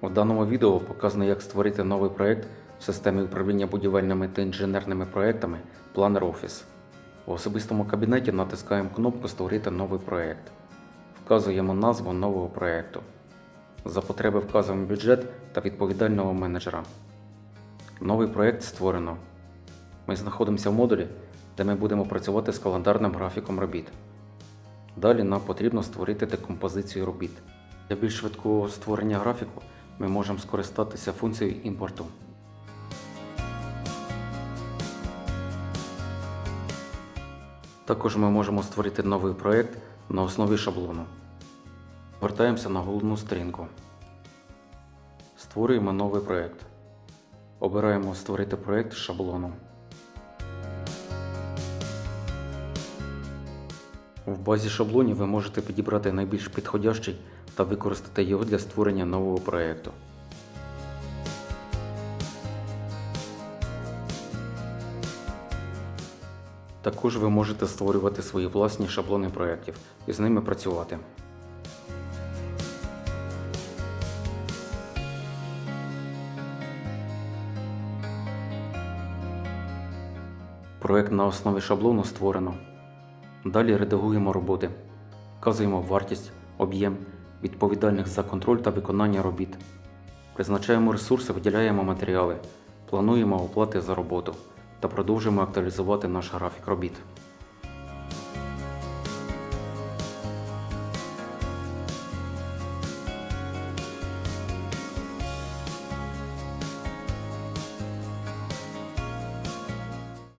У даному відео показано, як створити новий проєкт в системі управління будівельними та інженерними проєктами Planner Office. У особистому кабінеті натискаємо кнопку Створити новий проєкт. Вказуємо назву нового проєкту. За потреби вказуємо бюджет та відповідального менеджера. Новий проєкт створено. Ми знаходимося в модулі, де ми будемо працювати з календарним графіком робіт. Далі нам потрібно створити декомпозицію робіт. Для більш швидкого створення графіку ми можемо скористатися функцією імпорту. Також ми можемо створити новий проєкт на основі шаблону. Вертаємося на головну сторінку. Створюємо новий проєкт. Обираємо Створити проєкт з шаблону. В базі шаблонів ви можете підібрати найбільш підходящий та використати його для створення нового проєкту. Також ви можете створювати свої власні шаблони проєктів і з ними працювати. Проєкт на основі шаблону створено. Далі редагуємо роботи, вказуємо вартість, об'єм, відповідальних за контроль та виконання робіт. Призначаємо ресурси, виділяємо матеріали, плануємо оплати за роботу та продовжуємо актуалізувати наш графік робіт.